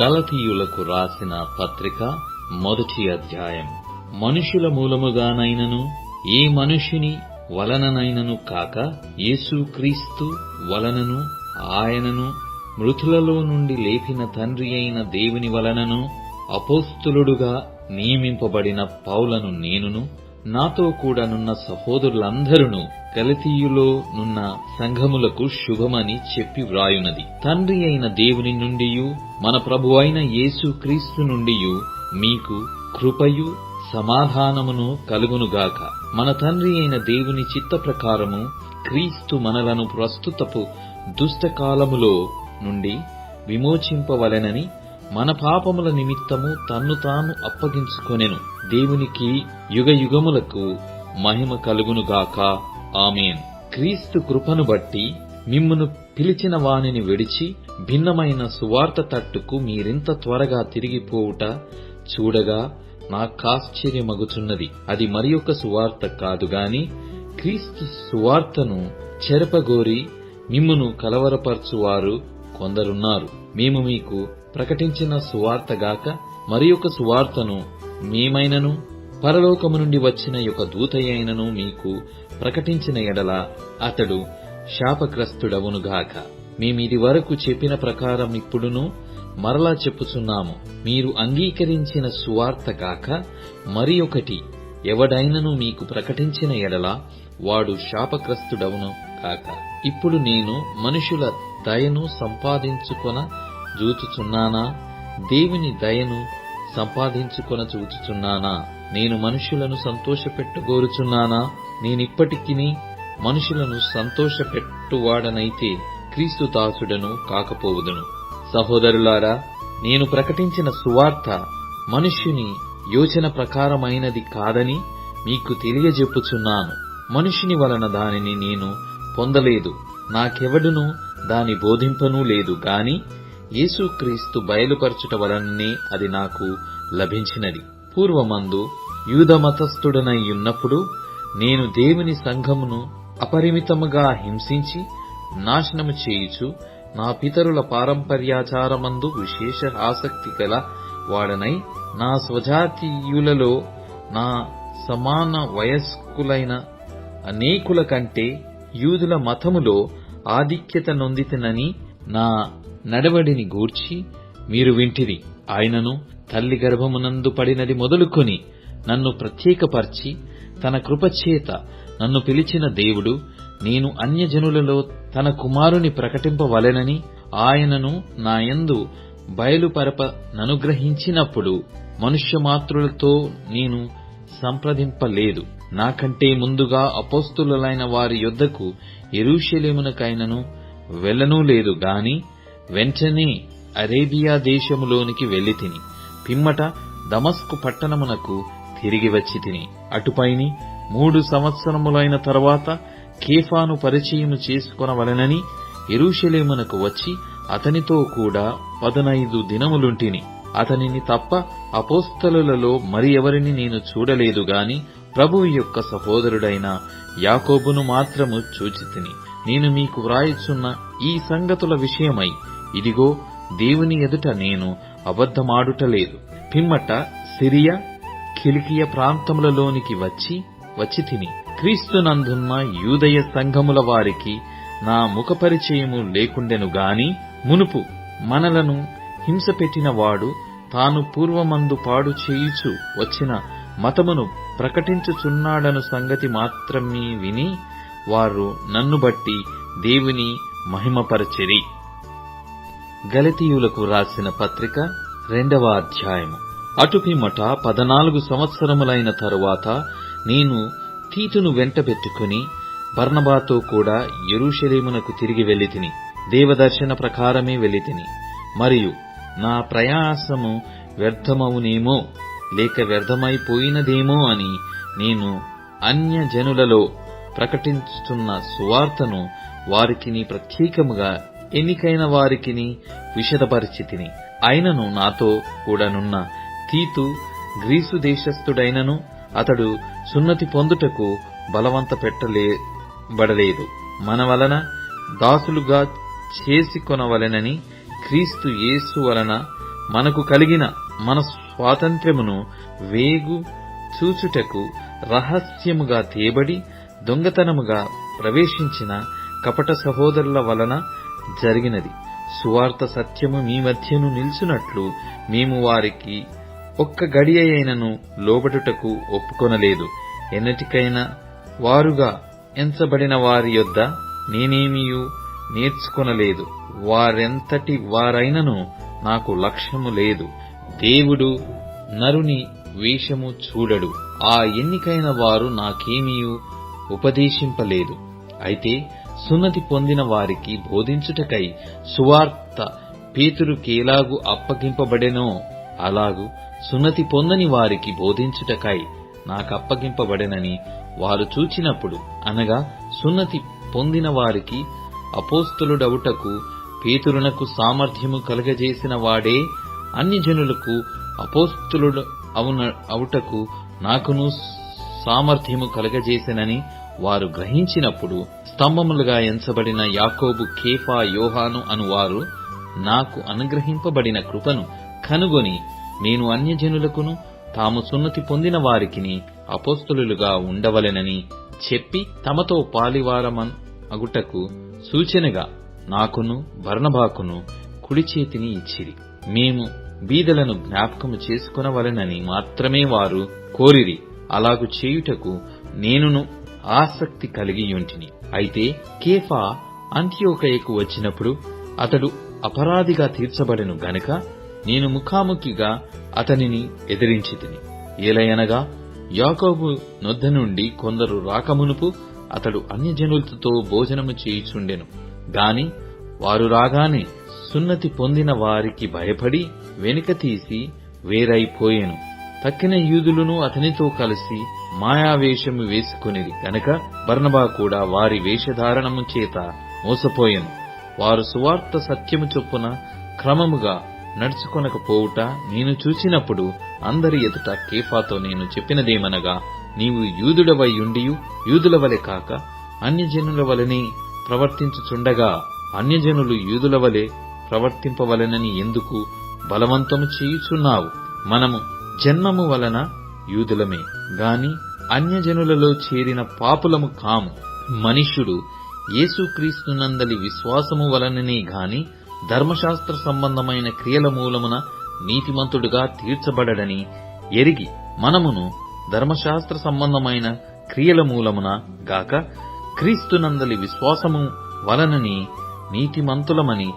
గలతీయులకు రాసిన పత్రిక మొదటి అధ్యాయం. మనుషుల మూలముగానైనను ఏ మనుషుని వలననైనను కాక యేసుక్రీస్తు వలనను ఆయనను మృతులలో నుండి లేపిన తండ్రి అయిన దేవుని వలనను అపోస్తులుడుగా నియమింపబడిన పౌలను నేనును నాతో కూడా నున్న సహోదరులందరును గలతీయులో నున్న సంఘములకు శుభమని చెప్పి వ్రాయునది. తండ్రి అయిన దేవుని నుండి మన ప్రభు అయిన యేసు క్రీస్తు నుండియు మీకు కృపయు సమాధానమును కలుగునుగాక. మన తండ్రి అయిన దేవుని చిత్త ప్రకారము క్రీస్తు మనలను ప్రస్తుతపు దుష్టకాలములో నుండి విమోచింపవలెనని మన పాపముల నిమిత్తము తన్ను తాను అప్పగించుకొనెను. దేవునికి యుగ యుగములకు మహిమ కలుగునుగాక ఆమెన్. క్రీస్తు కృపను బట్టి మిమ్మును పిలిచిన వానిని విడిచి భిన్నమైన సువార్త తట్టుకు మీరింత త్వరగా తిరిగిపోవుట చూడగా నాకాశ్చర్యమగుచున్నది అది మరి ఒక సువార్త కాదు గాని క్రీస్తు సువార్తను చెరపగోరి మిమ్మును కలవరపరచువారు కొందరున్నారు. మేము మీకు ప్రకటించిన సువార్తగాక మరి ఒక సువార్తను మేమైనను పరలోకము నుండి వచ్చిన యొక్క దూతయైనను మీకు ప్రకటించిన ఎడల అతడు శాపగ్రస్తుడవునుగాక మేమిది వరకు చెప్పిన ప్రకారం ఇప్పుడును మరలా చెప్పుచున్నాము. మీరు అంగీకరించిన సువార్త కాక మరి ఒకటి ఎవడైనను మీకు ప్రకటించిన ఎడల వాడు శాపగ్రస్తుడవును కాక ఇప్పుడు నేను మనుషుల దయను సంపాదించుకొన జూచుచున్నానా? దేవుని దయను సంపాదించుకొన చూచుచున్నానా? నేను మనుషులను సంతోషపెట్టుగోరుచున్నానా? నేనిప్పటికిని మనుషులను సంతోషపెట్టువాడనైతే క్రీస్తు దాసుడను కాకపోవుదును. సహోదరులారా నేను ప్రకటించిన సువార్త మనుష్యుని యోచన ప్రకారమైనది కాదని మీకు తెలియజెప్పుచున్నాను. మనుషుని వలన దానిని నేను పొందలేదు. నాకెవడును దాని బోధింపనూ లేదు గాని యేసుక్రీస్తు బయలుపరచుట వలననే అది నాకు లభించినది. పూర్వమందు యూధమతస్థుడనై ఉన్నప్పుడు నేను దేవుని సంఘమును అపరిమితముగా హింసించి నాశనము చేయుచు నా పితరుల పారంపర్యాచారమందు విశేష ఆసక్తి గల వాడనై నా స్వజాతీయులలో నా సమాన వయస్కులైన అనేకుల కంటే యూదుల మతములో ఆధిక్యత నొందితనని నా నడవడిని గూర్చి మీరు వింటిరి. ఆయనను తల్లి గర్భమునందు పడినది మొదలుకొని నన్ను ప్రత్యేకపర్చి తన కృపచేత నన్ను పిలిచిన దేవుడు నేను అన్యజనులలో తన కుమారుని ప్రకటింపవలెనని ఆయనను నాయందు బయలుపరప ననుగ్రహించినప్పుడు మనుష్యమాత్రులతో నేను సంప్రదింపలేదు. నాకంటే ముందుగా అపోస్తులైన వారి యొద్దకు ఎరుషలేమునకైనను వెళ్ళనూ లేదు గాని వెంటనే అరేబియా దేశములోనికి వెళ్ళి తిని పిమ్మట దమస్కు పట్టణమునకు తిరిగి వచ్చి తిని అటుపైని మూడు సంవత్సరములైన తరువాత కేఫాను పరిచయము చేసుకొనవలెనని ఎరుషలేమునకు వచ్చి అతనితో కూడా పదనైదు దినములుంటిని. అతనిని తప్ప అపోస్తలులలో మరి ఎవరిని నేను చూడలేదు గాని ప్రభువు యొక్క సహోదరుడైన యాకోబును మాత్రము చూచితిని. నేను మీకు వ్రాయిచున్న ఈ సంగతుల విషయమై ఇదిగో దేవుని ఎదుట నేను అబద్ధమాడుటలేదు పిమ్మట సిరియా కిలికియ ప్రాంతములలోనికి వచ్చి వచ్చి తిని. క్రీస్తునందున్న యూదయ సంఘముల వారికి నా ముఖపరిచయము లేకుండెను గాని మునుపు మనలను హింసపెట్టినవాడు తాను పూర్వమందు పాడు చేయుచు వచ్చిన మతమును ప్రకటించుచున్నాడను సంగతి మాత్రమే విని వారు నన్ను బట్టి దేవుని మహిమపరచెరి. గలతీయులకు రాసిన పత్రిక రెండవ అధ్యాయము. అటుపిమ్మట పదనాలుగు సంవత్సరములైన తరువాత నేను తీతును వెంటబెట్టుకుని బర్ణబాతో కూడా ఎరుషలేమునకు తిరిగి వెళ్ళితిని. దేవదర్శన ప్రకారమే వెళ్ళితిని. మరియు నా ప్రయాసము వ్యర్థమవునేమో లేక వ్యర్థమైపోయినదేమో అని నేను అన్యజనులలో ప్రకటిస్తున్న సువార్తను వారికిని ప్రత్యేకముగా ఎన్నికైన వారికిని విషదపరిచితిని. అయినను నాతో కూడానున్న తీతు గ్రీసు దేశస్థుడైనను అతడు సున్నతి పొందుటకు బలవంత పెట్టలేబడలేదు మన వలన దాసులుగా చేసి కొనవలెనని క్రీస్తు యేసు వలన మనకు కలిగిన మన స్వాతంత్ర్యమును వేగు చూచుటకు రహస్యముగా తేబడి దొంగతనముగా ప్రవేశించిన కపట సహోదరుల వలన జరిగినది. సువార్త సత్యము మీ మధ్యను నిల్చున్నట్లు మేము వారికి ఒక్క గడియ అయినను లోబడుటకు ఒప్పుకొనలేదు. ఎన్నటికైనా వారుగా ఎంచబడిన వారి యొద్ద నేనేమియు నేర్చుకొనలేదు. వారెంతటి వారైనను నాకు లక్ష్యము లేదు. దేవుడు నరుని వేషము చూడడు. ఆ ఎన్నికైన వారు నాకేమీ ఉపదేశింపలేదు. అయితే సున్నతి పొందిన వారికి బోధించుటకై సువార్త పేతురుకేలాగు అప్పగింపబడెనో? అలాగు సున్నతి పొందని వారికి బోధించుటకై నాకప్పగింపబడెనని వారు చూచినప్పుడు అనగా సున్నతి పొందిన వారికి అపోస్తులుడవుటకు పేతురునకు సామర్థ్యము కలగజేసిన వాడే? అన్యజనులకు అపోస్తులుడు అవున అవుటకు నాకును సామర్థ్యము కలగజేసెనని వారు గ్రహించినప్పుడు స్తంభములుగా ఎంచబడిన యాకోబు కేఫా యోహాను అనువారు నాకు అనుగ్రహింపబడిన కృపను కనుగొని నేను అన్యజనులకును తాము సున్నతి పొందిన వారికిని అపోస్తులుగా ఉండవలెనని చెప్పి తమతో పాలివారమన్ అగుటకు సూచనగా నాకును వర్ణభాకును కుడి చేతిని ఇచ్చిరి. మేము బీదలను జ్ఞాపకము చేసుకొనవలెనని మాత్రమే వారు కోరిరి. అలాగు చేయుటకు నేనును ఆసక్తి కలిగియుంటిని అయితే కేఫా అంత్యోకయకు వచ్చినప్పుడు అతడు అపరాధిగా తీర్చబడెను గనుక నేను ముఖాముఖిగా అతనిని ఎదిరించి తిని ఏలయనగా యాకోబు నొద్ద నుండి కొందరు రాకమునుపు అతడు అన్యజనులతో భోజనము చేయుచుండెను. గాని వారు రాగానే సున్నతి పొందిన వారికి భయపడి వెనుక తీసి వేరైపోయెను. తక్కిన యూదులను అతనితో కలిసి మాయావేషము వేసుకునిది గనక బర్నబా కూడా వారి వేషధారణము చేత మోసపోయెను. వారు సువార్త సత్యము చొప్పున క్రమముగా నడుచుకొనకపోవుట నేను చూచినప్పుడు అందరి ఎదుట కేఫాతో నేను చెప్పినదేమనగా నీవు యూదుడవై ఉండియు యూదుల వలె కాక అన్యజనుల వలనే ప్రవర్తించుచుండగా అన్యజనులు యూదుల వలె ప్రవర్తింపవలెనని ఎందుకు బలవంతము చేయుచున్నావు? మనము జన్మము వలన యూదులమే. గాని అన్యజనులలో చేరిన పాపులము కాము. మనుష్యుడు యేసుక్రీస్తునందలి విశ్వాసము వలననే గాని ధర్మశాస్త్ర సంబంధమైన క్రియల మూలమున నీతిమంతుడుగా తీర్చబడడని ఎరిగి మనమును ధర్మశాస్త్ర సంబంధమైన క్రియల మూలమున గాక క్రీస్తునందలి విశ్వాసము వలనని నీతిమంతులమని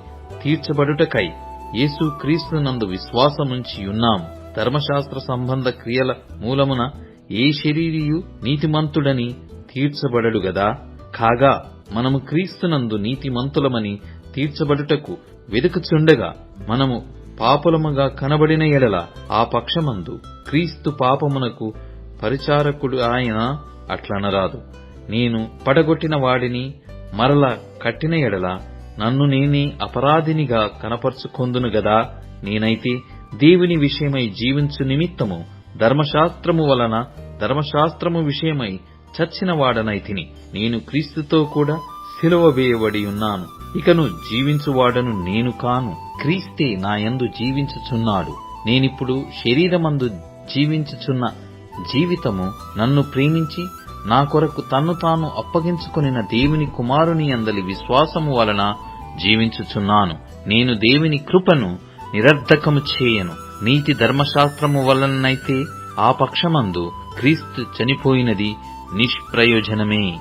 తీర్చబడుటకై యేసు క్రీస్తునందు విశ్వాసముంచి ఉన్నాము ధర్మశాస్త్ర సంబంధ క్రియల మూలమున ఏ శరీరియు నీతిమంతుడని తీర్చబడడు గదా? కాగా మనము క్రీస్తునందు నీతిమంతులమని తీర్చబడుటకు వెదుకుచుండగా మనము పాపులముగా కనబడిన ఎడల ఆ పక్షమందు క్రీస్తు పాపమునకు పరిచారకుడు ఆయన అట్లనరాదు. నేను పడగొట్టిన వాడిని మరల కట్టిన ఎడల నన్ను నేనే అపరాధినిగా కనపరుచుకొందును గదా? నేనైతే దేవుని విషయమై జీవించు నిమిత్తము ధర్మశాస్త్రము వలన ధర్మశాస్త్రము విషయమై చచ్చిన వాడనైతిని నేను క్రీస్తుతో కూడా సిలువ వేయబడి ఉన్నాను. ఇకను జీవించువాడను నేను కాను. క్రీస్తే నాయందు జీవించుచున్నాడు. నేనిప్పుడు శరీరమందు జీవించుచున్న జీవితము నన్ను ప్రేమించి నా కొరకు తన్ను తాను అప్పగించుకునిన దేవుని కుమారుని అందలి విశ్వాసము వలన జీవించుచున్నాను. నేను దేవుని కృపను నిరర్ధకము చేయను. నీతి ధర్మశాస్త్రము వలనైతే ఆ పక్షమందు క్రీస్తు చనిపోయినది నిష్ప్రయోజనమే.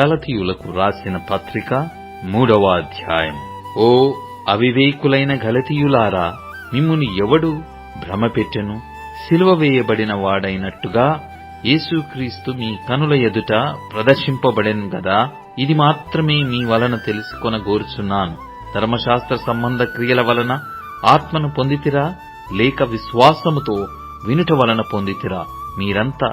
గలతీయులకు రాసిన పత్రిక మూడవ అధ్యాయం. ఓ అవివేకులైన గలతీయులారా మిమ్ముని ఎవడు భ్రమపెట్టెను? సిలువ వేయబడిన వాడైనట్టుగా యేసుక్రీస్తు మీ కనుల ఎదుట ప్రదర్శింపబడెను గదా? ఇది మాత్రమే మీ వలన తెలుసుకొనగోరుచున్నాను. ధర్మశాస్త్ర సంబంధ క్రియల వలన ఆత్మను పొందితిరా లేక విశ్వాసముతో వినుట వలన పొందితిరా. మీరంతా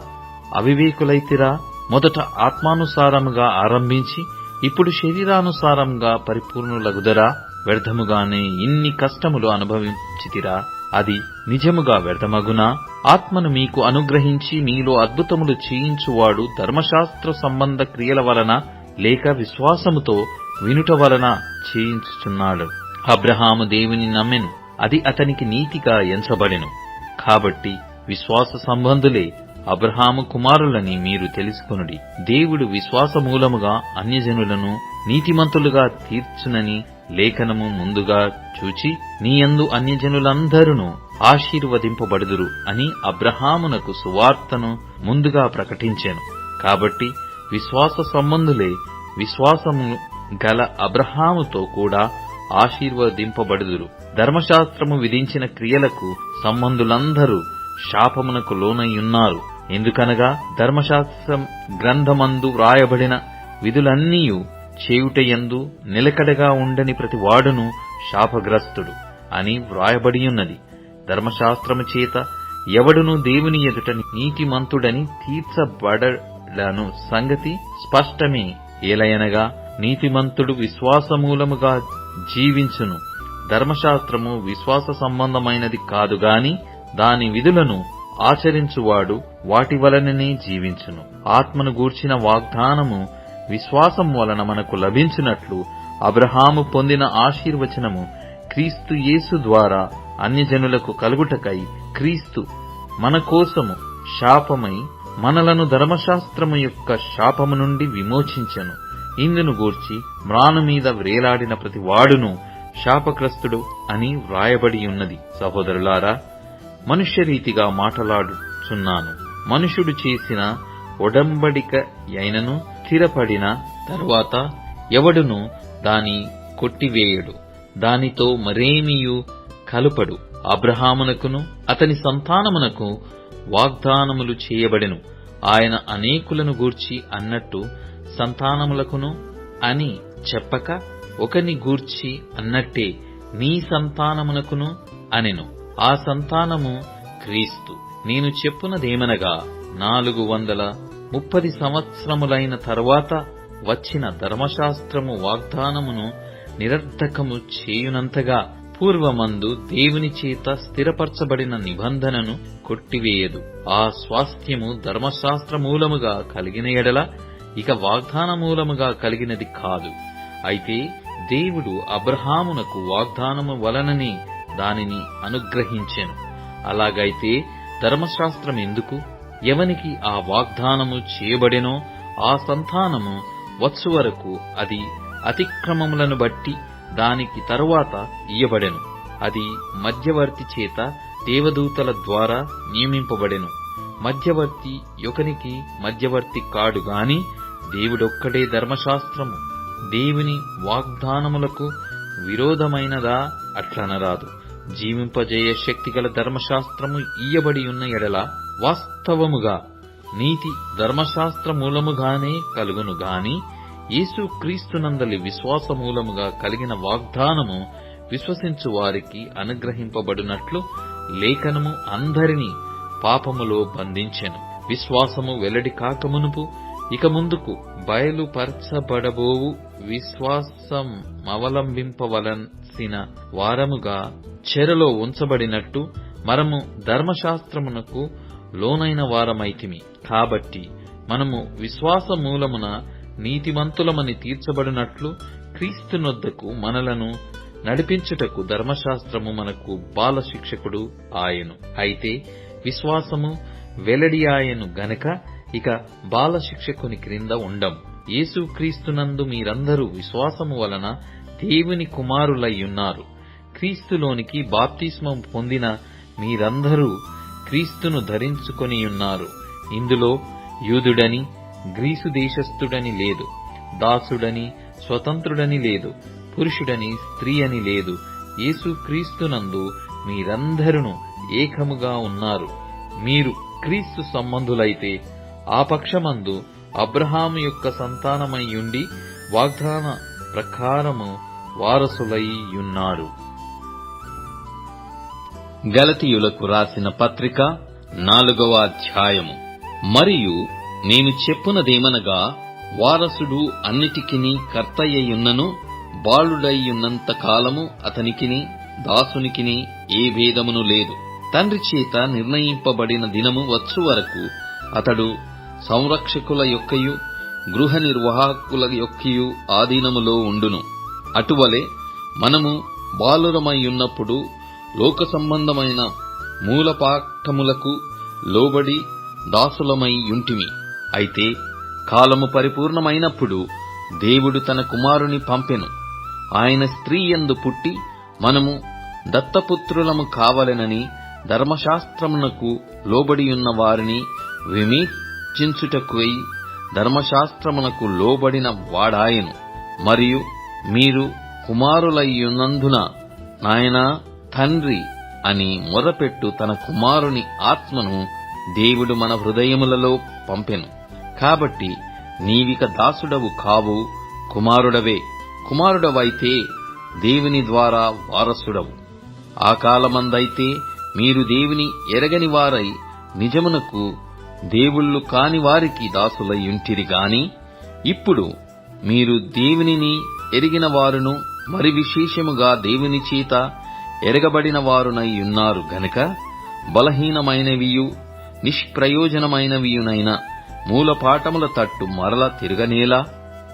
అవివేకులైతిరా. మొదట ఆత్మానుసారముగా ఆరంభించి ఇప్పుడు శరీరానుసారంగా పరిపూర్ణులగుదరా. వ్యర్థముగానే ఇన్ని కష్టములు అనుభవించితిరా. అది నిజముగా వ్యర్థమగునా? ఆత్మను మీకు అనుగ్రహించి మీలో అద్భుతములు చేయించువాడు ధర్మశాస్త్ర సంబంధ క్రియల వలన లేక విశ్వాసముతో వినుట వలన చేయించుచున్నాడు. అబ్రహాము దేవుని నమ్మెను. అది అతనికి నీతిగా ఎంచబడెను. కాబట్టి విశ్వాస సంబంధులే అబ్రహాము కుమారులని మీరు తెలుసుకొనుడి. దేవుడు విశ్వాస మూలముగా అన్యజనులను నీతిమంతులుగా తీర్చునని లేఖనము ముందుగా చూచి నీయందు అన్యజనులందరూ ఆశీర్వదింపబడుదురు అని అబ్రహామునకు సువార్తను ముందుగా ప్రకటించాను. కాబట్టి విశ్వాస సంబంధులే విశ్వాసము గల అబ్రహాముతో కూడా ఆశీర్వదింపబడుదురు. ధర్మశాస్త్రము విధించిన క్రియలకు సంబంధులందరూ శాపమునకు లోనయ్యున్నారు. ఎందుకనగా ధర్మశాస్త్రం గ్రంథమందు వ్రాయబడిన విధులన్నీయు చేయుటయందు నిలకడగా ఉండని ప్రతి వాడును శాపగ్రస్తుడు అని వ్రాయబడియున్నది. ధర్మశాస్త్రము చేత ఎవడును దేవుని ఎదుట నీతిమంతుడని తీర్చబడను సంగతి స్పష్టమే. ఏలయనగా నీతిమంతుడు విశ్వాసమూలముగా జీవించును. ధర్మశాస్త్రము విశ్వాస సంబంధమైనది కాదుగాని దాని విధులను ఆచరించువాడు వాటి వలననే జీవించును. ఆత్మను గూర్చిన వాగ్దానము విశ్వాసం వలన మనకు లభించినట్లు అబ్రహాము పొందిన ఆశీర్వచనము క్రీస్తు యేసు ద్వారా అన్యజనులకు కలుగుటకై క్రీస్తు మన కోసము శాపమై మనలను ధర్మశాస్త్రము యొక్క శాపము నుండి విమోచించెను. ఇందును గూర్చి మ్రాను మీద వ్రేలాడిన ప్రతి వాడును శాపగ్రస్తుడు అని వ్రాయబడి ఉన్నది. సహోదరులారా మనుష్యరీతిగా మాట్లాడుచున్నాను. మనుషుడు చేసిన ఒడంబడిక అయినను స్థిరపడిన తరువాత ఎవడును దాని కొట్టివేయడు? దానితో మరేమియు కలుపడు. అబ్రహామునకును అతని సంతానమునకు వాగ్దానములు చేయబడెను. ఆయన అనేకులను గూర్చి అన్నట్టు సంతానములకును అని చెప్పక ఒకని గూర్చి అన్నట్టే నీ సంతానమునకును అనెను. ఆ సంతానము క్రీస్తు. నేను చెప్పునదేమనగా నాలుగు వందల ముప్పది సంవత్సరములైన తరువాత వచ్చిన ధర్మశాస్త్రము వాగ్దానమును నిరర్ధకము చేయునంతగా పూర్వమందు దేవుని చేత స్థిరపరచబడిన నిబంధనను కొట్టివేయదు. ఆ స్వాస్థ్యము ధర్మశాస్త్ర మూలముగా కలిగిన ఎడల ఇక వాగ్దానమూలముగా కలిగినది కాదు. అయితే దేవుడు అబ్రహామునకు వాగ్దానము వలననే దానిని అనుగ్రహించెను. అలాగైతే ధర్మశాస్త్రం ఎందుకు? ఎవనికి ఆ వాగ్దానము చేయబడెనో ఆ సంతానము వచ్చు వరకు అది అతిక్రమములను బట్టి దానికి తరువాత ఇయ్యబడెను. అది మధ్యవర్తి చేత దేవదూతల ద్వారా నియమింపబడెను. మధ్యవర్తి యొకనికి మధ్యవర్తి కాడు గాని దేవుడొక్కడే ధర్మశాస్త్రము. దేవుని వాగ్దానములకు విరోధమైనదా? అట్లనరాదు జీవింపజేయ శక్తిగల ధర్మశాస్త్రము ఇయ్యబడి ఉన్న ఎడల వాస్తవముగా నీతి ధర్మశాస్త్ర మూలముగానే కలుగును గాని యేసు క్రీస్తునందలి విశ్వాస మూలముగా కలిగిన వాగ్దానము విశ్వసించు వారికి అనుగ్రహింపబడినట్లు లేఖనము అందరినీ పాపములో బంధించెను. విశ్వాసము వెల్లడి కాకమునుపు ఇక ముందుకు బయలుపరచబడబోవు విశ్వాసం అవలంబింపవలసిన వారముగా చెరలో ఉంచబడినట్టు మనము ధర్మశాస్త్రమునకు లోనైన వారమైతిమి. కాబట్టి మనము విశ్వాస మూలమున నీతిమంతులమని తీర్చబడినట్లు క్రీస్తునొద్దకు మనలను నడిపించుటకు ధర్మశాస్త్రము మనకు బాల శిక్షకుడు ఆయను. అయితే విశ్వాసము వెల్లడియాయను గనక ఇక బాల శిక్షకుని క్రింద ఉండం. యేసుక్రీస్తునందు మీరందరూ విశ్వాసము వలన దేవుని కుమారులయ్యున్నారు. క్రీస్తులోనికి బాప్తిస్మం పొందిన మీరందరూ క్రీస్తును ధరించుకొనియున్నారు. ఇందులో యూదుడని గ్రీసు దేశస్థుడని లేదు. దాసుడని స్వతంత్రుడని లేదు. పురుషుడని స్త్రీ అని లేదు. యేసుక్రీస్తునందు మీరందరును మీరందరూ ఏకముగా ఉన్నారు. మీరు క్రీస్తు సంబంధులైతే ఆ పక్షమందు అబ్రహాము యొక్క సంతానమయ్యుండి వాగ్దాన ప్రకారము వారసులయ్యున్నారు గలతీయులకు రాసిన పత్రిక నాలుగవ అధ్యాయము. మరియు నేను చెప్పునదేమనగా వారసుడు అన్నిటికిని కర్తయ్యున్నను బాలుడయ్యున్నంత కాలము అతనికిని దాసునికిని ఏ భేదమును లేదు. తండ్రి చేత నిర్ణయింపబడిన దినము వచ్చు వరకు అతడు సంరక్షకుల యొక్కయు గృహ నిర్వాహకుల యొక్కయు ఆధీనములో ఉండును. అటువలే మనము బాలురమై ఉన్నప్పుడు లోక సంబంధమైన మూలపాఠములకు లోబడి దాసులమై యుంటిమి అయితే కాలము పరిపూర్ణమైనప్పుడు దేవుడు తన కుమారుని పంపెను. ఆయన స్త్రీ యందు పుట్టి మనము దత్తపుత్రులము కావలెనని ధర్మశాస్త్రమునకు లోబడియున్న వారిని విమీచించుటకై ధర్మశాస్త్రమునకు లోబడిన వాడాయను. మరియు మీరు కుమారులయ్యున్నందున నాయనా తండ్రి అని మొరపెట్టు తన కుమారుని ఆత్మను దేవుడు మన హృదయములలో పంపెను. కాబట్టి నీవిక దాసుడవు కావు కుమారుడవే. కుమారుడవైతే దేవుని ద్వారా వారసుడవు. ఆ కాలమందైతే మీరు దేవుని ఎరగని వారై నిజమునకు దేవుళ్ళు కాని వారికి దాసులయ్యుంటిరి గాని ఇప్పుడు మీరు దేవునిని ఎరిగిన వారును మరి విశేషముగా దేవుని చేత ఎరగబడిన వారునై ఉన్నారు గనుక బలహీనమైనవియు నిష్ప్రయోజనమైనవియునైన మూలపాఠముల తట్టు మరల తిరగనేలా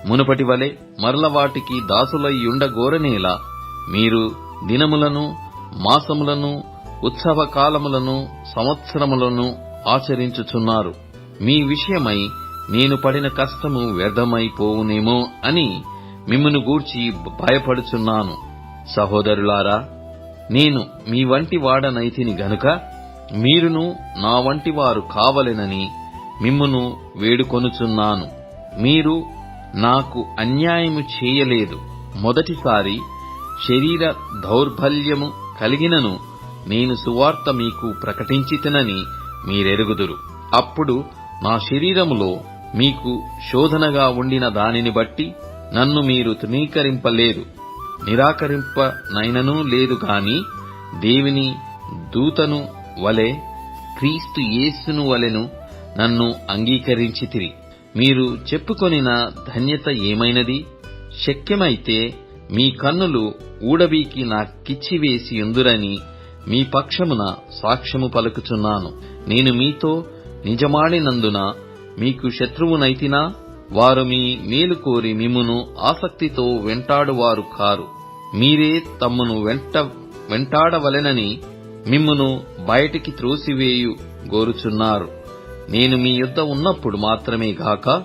మునుపటి వలె మరల వాటికి దాసులయ్యుండగోరనేలా మీరు దినములను మాసములను ఉత్సవ కాలములను సంవత్సరములను ఆచరించుచున్నారు. మీ విషయమై నేను పడిన కష్టము వ్యర్థమైపోవునేమో అని మిమ్మను గూర్చి భయపడుచున్నాను. సహోదరులారా నేను మీ వంటి వాడనైతిని గనుక మీరును నా వంటి వారు కావలెనని మిమ్మును వేడుకొనుచున్నాను. మీరు నాకు అన్యాయము చేయలేదు. మొదటిసారి శరీర దౌర్బల్యము కలిగినను నేను సువార్త మీకు ప్రకటించితనని మీరెరుగుదురు. అప్పుడు నా శరీరములో మీకు శోధనగా ఉండిన దానిని బట్టి నన్ను మీరు తృణీకరింపలేదు నిరాకరింపనైననూ లేదు గాని దేవుని దూతను వలె క్రీస్తు యేసును వలెను నన్ను అంగీకరించితిరి. మీరు చెప్పుకొనిన ధన్యత ఏమైనది? శక్యమైతే మీ కన్నులు ఊడబీకి నాకిచ్చివేసి ఎందురని మీ పక్షమున సాక్ష్యము పలుకుచున్నాను. నేను మీతో నిజమాడినందున మీకు శత్రువునైతినా వారు మీ మేలు కోరి మిమ్మును ఆసక్తితో వెంటాడువారు కారు. మీరే తమ్మును వెంట వెంటాడవలెనని మిమ్మును బయటికి త్రోసివేయు గోరుచున్నారు నేను మీ యొద్ద ఉన్నప్పుడు మాత్రమే గాక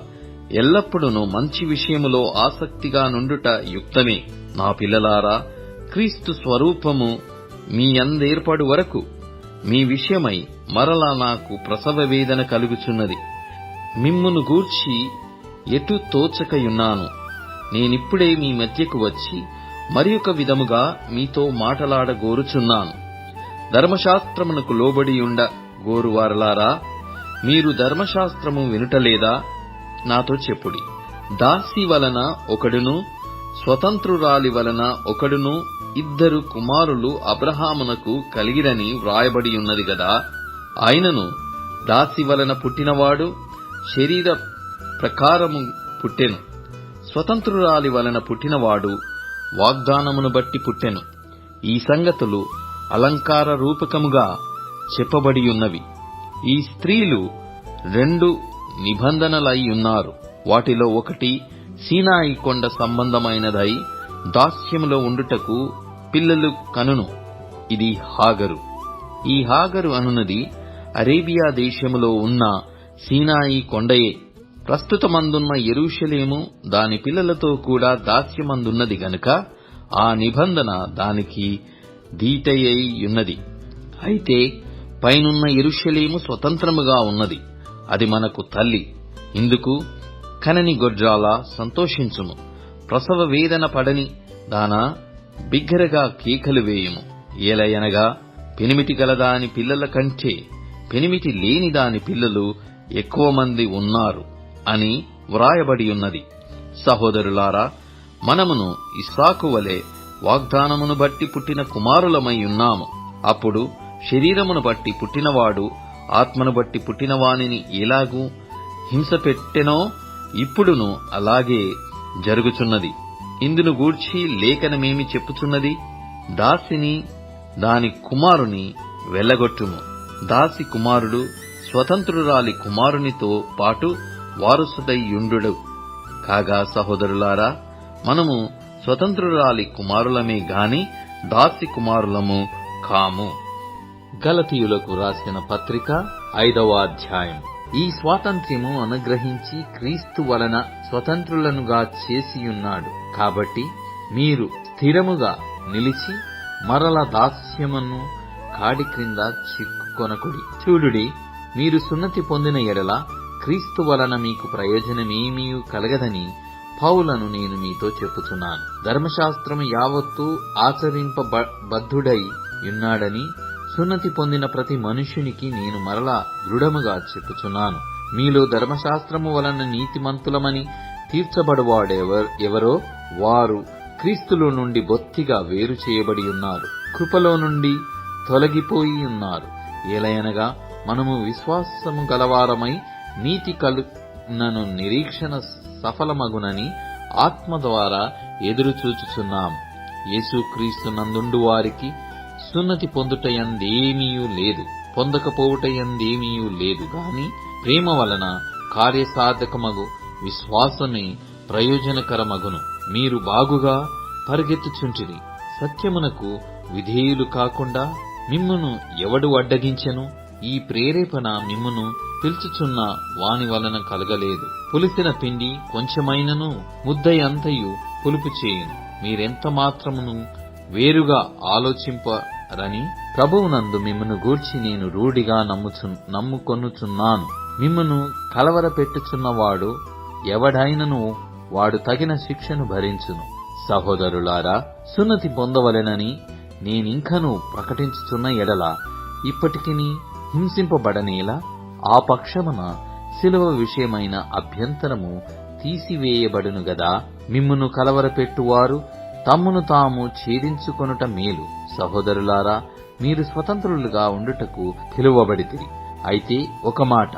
ఎల్లప్పుడూ మంచి విషయములో ఆసక్తిగా నుండుట యుక్తమే. నా పిల్లలారా క్రీస్తు స్వరూపము మీ అందేర్పడు వరకు మీ విషయమై మరలా నాకు ప్రసవ వేదన కలుగుచున్నది. మిమ్మును గూర్చి ఎటు తోచకయున్నాను. నేనిప్పుడే మీ మధ్యకు వచ్చి మరి ఒక విధముగా మీతో మాటలాడగోరుచున్నాను ధర్మశాస్త్రమునకు లోబడియుండ గోరువారలారా మీరు ధర్మశాస్త్రము వినుటలేదా? నాతో చెప్పుడి. దాసి వలన ఒకడును స్వతంత్రురాలి వలన ఒకడును ఇద్దరు కుమారులు అబ్రహామునకు కలిగిరని వ్రాయబడి ఉన్నది గదా ఆయనను దాసి వలన పుట్టినవాడు శరీర ప్రకారము పుట్టెను. స్వతంత్రురాలి వలన పుట్టినవాడు వాగ్దానమును బట్టి పుట్టెను. ఈ సంగతులు అలంకార రూపకముగా చెప్పబడి ఉన్నవి. ఈ స్త్రీలు రెండు నిబంధనలై ఉన్నారు. వాటిలో ఒకటి సీనాయి కొండ సంబంధమైనదై దాస్యములో ఉండుటకు పిల్లలు కనును. ఇది హాగరు. ఈ హాగరు అనునది అరేబియా దేశములో ఉన్న సీనాయి కొండయే. ప్రస్తుతమందున్న ఎరుషలేము దాని పిల్లలతో కూడా దాస్యమందున్నది గనుక ఆ నిబంధన దానికి దీటయ్యున్నది అయితే పైనున్న ఎరుషలేము స్వతంత్రముగా ఉన్నది. అది మనకు తల్లి. ఇందుకు కనని గొర్జాల సంతోషించుము. ప్రసవ వేదన పడని దానా బిగ్గరగా కేకలు వేయుము. ఏలయనగా పెనిమిటి గలదాని పిల్లల కంటే పెనిమిటి లేని దాని పిల్లలు ఎక్కువ మంది ఉన్నారు అని వ్రాయబడి ఉన్నది సహోదరులారా మనమును ఇస్సాకు వలె వాగ్దానమును బట్టి పుట్టిన కుమారులమై ఉన్నాము. అప్పుడు శరీరమును బట్టి పుట్టినవాడు ఆత్మను బట్టి పుట్టినవానిని ఎలాగూ హింస పెట్టెనో ఇప్పుడును అలాగే జరుగుచున్నది. ఇందును గూర్చి లేఖనమేమి చెప్పుచున్నది? దాసిని దాని కుమారుని వెళ్ళగొట్టుము దాసి కుమారుడు స్వతంత్రురాలి కుమారునితో పాటు వారసుడయ్యుండు కాగా సహోదరులారా మనము స్వతంత్రురాలి కుమారులమే గాని దాసి కుమారులము కాము. గలతీయులకు రాసిన పత్రిక ఐదవ అధ్యాయం. ఈ స్వాతంత్ర్యము అనుగ్రహించి క్రీస్తు వలన స్వతంత్రులనుగా చేసియున్నాడు. కాబట్టి మీరు స్థిరముగా నిలిచి మరల దాస్యమును కాడి క్రింద చిక్కుకొనకుడి. చూడుడి మీరు సున్నతి పొందిన ఎడల క్రీస్తు వలన మీకు ప్రయోజనమేమీ కలగదని పౌలను నేను మీతో చెప్పుచున్నాను. ధర్మశాస్త్రము యావత్తూ ఆచరింపబద్ధుడై ఉన్నాడని సున్నతి పొందిన ప్రతి మనుష్యునికి నేను మరలా దృఢముగా చెప్పుచున్నాను. మీలో ధర్మశాస్త్రము వలన నీతిమంతులమని తీర్చబడువాడెవర్ ఎవరో? వారు క్రీస్తులో నుండి బొత్తిగా వేరు చేయబడి ఉన్నారు. కృపలో నుండి తొలగిపోయి ఉన్నారు. ఏలయనగా మనము విశ్వాసము గలవారమై నీతి కలునను నిరీక్షణ సఫలమగునని ఆత్మ ద్వారా ఎదురుచూచుచున్నాం. యేసుక్రీస్తు నందుండు వారికి సున్నతి పొందుటయందేమీయూ లేదు. పొందకపోవుటయందేమీయూ లేదు. గాని ప్రేమ వలన కార్యసాధకమగు విశ్వాసమే ప్రయోజనకరమగును. మీరు బాగుగా పరిగెత్తుచుంటిరి. సత్యమునకు విధేయులు కాకుండా మిమ్మును ఎవడు అడ్డగించెను? ఈ ప్రేరేపణ మిమ్మును పిలుచుచున్న వాని వలన కలగలేదు. పులిసిన పిండి కొంచెమైనను ముద్దయంతయు పులుపు చేయును మీరెంత మాత్రమును వేరుగా ఆలోచింప రని ప్రభువునందు మిమ్మను గూర్చి నేను రూఢిగా నమ్ముచు నమ్ముకొనుచున్నాను. మిమ్మను కలవర పెట్టుచున్నవాడు ఎవడైనను వాడు తగిన శిక్షను భరించును. సహోదరులారా సున్నతి పొందవలెనని నేనింకను ప్రకటించుచున్న ఎడల ఇప్పటికిని హింసింపబడనేలా ఆ పక్షమున శిలువ విషయమైన అభ్యంతరము తీసివేయబడును గదా. మిమ్మును కలవరపెట్టువారు తమ్మును తాము ఛేదించుకొనుట మేలు. సహోదరులారా మీరు స్వతంత్రులుగా ఉండుటకు పిలువబడితిరి అయితే ఒక మాట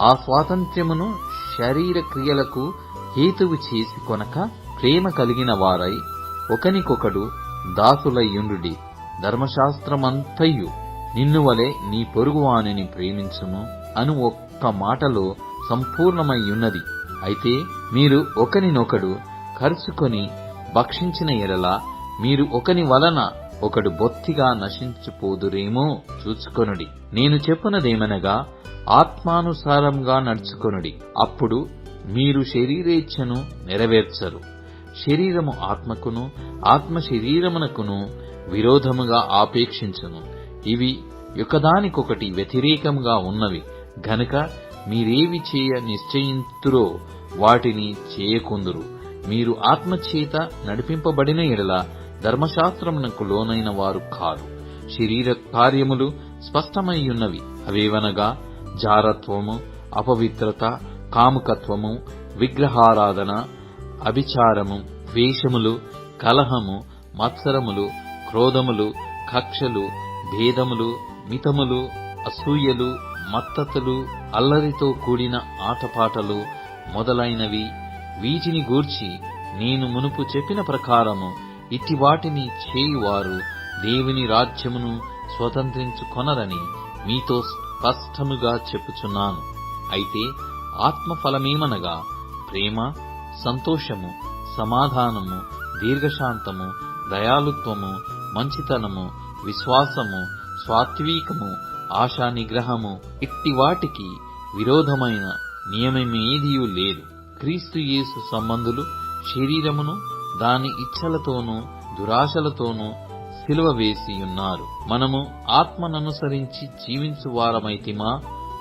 ఆ స్వాతంత్ర్యమును శరీర క్రియలకు హేతువు చేసి కొనక ప్రేమ కలిగిన వారై ఒకనికొకడు దాసులయ్యుండుడి. ధర్మశాస్త్రమంతయు నిన్ను వలె నీ పొరుగువానిని ప్రేమించుము అను ఒక్క మాటలో సంపూర్ణమయ్యున్నది. అయితే మీరు ఒకరినొకడు కరుచుకొని భక్షించిన ఎడల మీరు ఒకని వలన ఒకడు బొత్తిగా నశించిపోదురేమో చూచుకొనుడి. నేను చెప్పునదేమనగా ఆత్మానుసారంగా నడుచుకొనుడి. అప్పుడు మీరు శరీరేచ్ఛను నెరవేర్చరు. శరీరము ఆత్మకును ఆత్మ శరీరమునకును విరోధముగా ఆపేక్షించును. ఇవి ఒకదానికొకటి వ్యతిరేకముగా ఉన్నవి. గనుక మీరేవి చేయ నిశ్చయింతురో వాటిని చేయకుందురు. మీరు ఆత్మచేత నడిపింపబడిన ఎడల ధర్మశాస్త్రమునకు లోనైన వారు కారు. శరీర కార్యములు స్పష్టమయ్యున్నవి అవేవనగా? జారత్వము అపవిత్రత కాముకత్వము విగ్రహారాధన అభిచారము ద్వేషములు కలహము మత్సరములు క్రోధములు కక్షలు భేదములు మితములు అసూయలు మత్తతులు అల్లరితో కూడిన ఆటపాటలు మొదలైనవి. వీటిని గూర్చి నేను మునుపు చెప్పిన ప్రకారము ఇట్టి వాటిని చేయువారు దేవుని రాజ్యమును స్వతంత్రించుకొనరని మీతో స్పష్టముగా చెప్పుచున్నాను. అయితే ఆత్మఫలమేమనగా ప్రేమ సంతోషము సమాధానము దీర్ఘశాంతము దయాలుత్వము మంచితనము విశ్వాసము స్వాత్వీకము ఆశానిగ్రహము ఇట్టి వాటికి విరోధమైన నియమమేదియూ లేదు. క్రీస్తు యేసు సంబంధులు శరీరమును దాని ఇచ్ఛలతోనూ దురాశలతోనూ సిలువ వేసి ఉన్నారు. మనము ఆత్మననుసరించి జీవించు వారమైతిమా?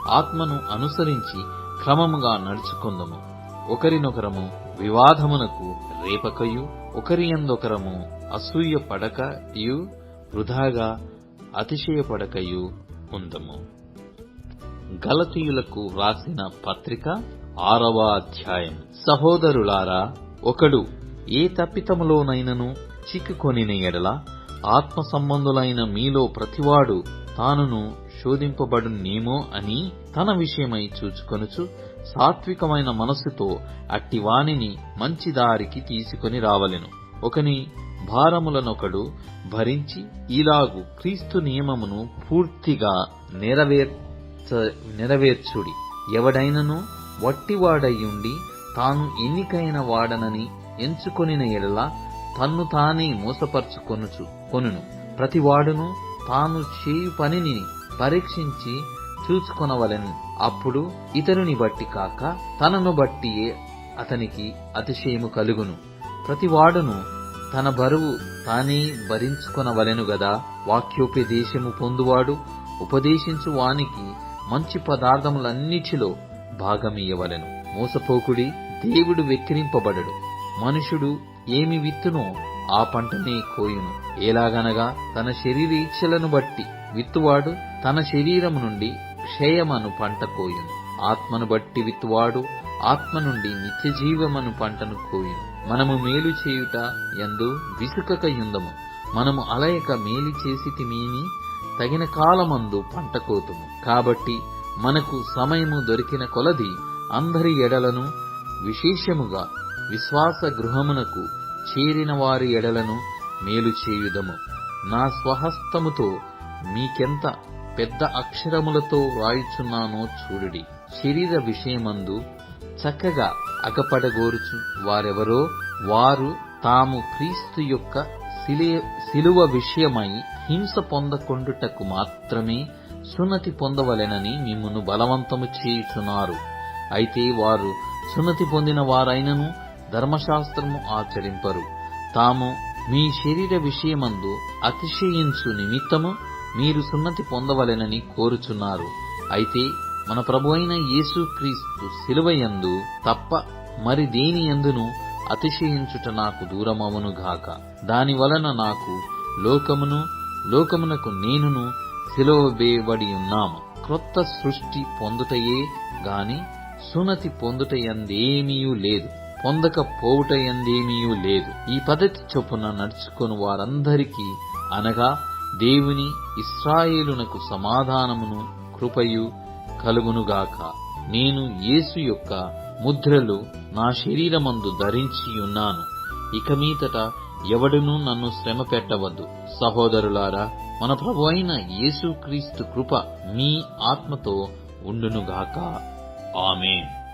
ఆత్మను అనుసరించి క్రమముగా నడుచుకుందము. ఒకరినొకరము వివాదమునకు రేపకయు ఒకరియందొకరము అసూయ పడకయు వృధాగా అతిశయపడకయు ఉందము. గలతీయులకు వ్రాసిన పత్రిక ఆరవ అధ్యాయం. సహోదరులారా ఒకడు ఏ తప్పితములోనైనను చిక్కుకొనిన ఎడల ఆత్మ సంబంధులైన మీలో ప్రతివాడు తానును శోధింపబడునేమో అని తన విషయమై చూచుకొనుచు సాత్వికమైన మనస్సుతో అట్టివానిని మంచి దారికి తీసుకొని రావలెను. ఒకని భారములనొకడు భరించి ఇలాగు క్రీస్తు నియమమును పూర్తిగా నెరవేర్చ నెరవేర్చుడి. ఎవడైనను వట్టివాడయ్యుండి తాను ఎన్నికైన వాడనని ఎంచుకొనిన ఎడల తన్ను తానే మోసపరుచుకొనుచు కొనును. ప్రతివాడును తాను చేయు పనిని పరీక్షించి చూచుకొనవలెను. అప్పుడు ఇతరుని బట్టి కాక తనను బట్టియే అతనికి అతిశయము కలుగును. ప్రతివాడును తన బరువు తానే భరించుకొనవలెను గదా. వాక్యోపదేశము పొందువాడు ఉపదేశించు వానికి మంచి పదార్థములన్నిటిలో భాగమియ్యవలెను మోసపోకుడి దేవుడు వెక్కిరింపబడడు. మనుషుడు ఏమి విత్తునో ఆ పంటనే కోయును. ఎలాగనగా తన శరీర ఇచ్ఛలను బట్టి విత్తువాడు తన శరీరము నుండి క్షయమను పంట కోయును. ఆత్మను బట్టి విత్తువాడు ఆత్మ నుండి నిత్య జీవమను పంటను కోయును. మనము మేలు చేయుట ఎందు విసుకక యుందము మనము అలయక మేలు చేసి తిమీని తగిన కాలమందు పంట కోతుము. కాబట్టి మనకు సమయము దొరికిన కొలది అందరి ఎడలను విశేషముగా విశ్వాస గృహమునకు చేరిన వారి ఎడలను మేలు చేయుదము. నా స్వహస్తముతో మీకెంత పెద్ద అక్షరములతో వ్రాయుచున్నానో చూడుడి. శరీర విషయమందు చక్కగా అగపడగోరుచు వారెవరో వారు తాము క్రీస్తు యొక్క శిలే- శిలువ విషయమై హింస పొందకొండుటకు మాత్రమే సున్నతి పొందవలెనని మిమ్మును బలవంతము చేయుచున్నారు. అయితే వారు సున్నతి పొందిన వారైనను ధర్మశాస్త్రము ఆచరింపరు. తాము మీ శరీర విషయమందు అతిశయించు నిమిత్తము మీరు సున్నతి పొందవలెనని కోరుచున్నారు. అయితే మన ప్రభు అయిన యేసుక్రీస్తు శిలువయందు తప్ప మరి దేని ఎందును అతిశయించుట నాకు దూరమవును గాక దాని వలన నాకు లోకమును లోకమునకు నేనును సిలువబేయబడి ఉన్నాము క్రొత్త సృష్టి పొందుటయే గాని సునతి పొందుటయందేమీయూ లేదు. పొందక పోవుటయందేమీయూ లేదు. ఈ పద్ధతి చొప్పున నడుచుకుని వారందరికీ అనగా దేవుని ఇస్రాయేలునకు సమాధానమును కృపయు కలుగునుగాక నేను యేసు యొక్క ముద్రలు నా శరీరమందు ధరించి ఉన్నాను ఇక మీదట ఎవడునూ నన్ను శ్రమ పెట్టవద్దు సహోదరులారా మన ప్రభు అయిన యేసుక్రీస్తు కృప మీ ఆత్మతో ఉండునుగాక. ఆమెన్.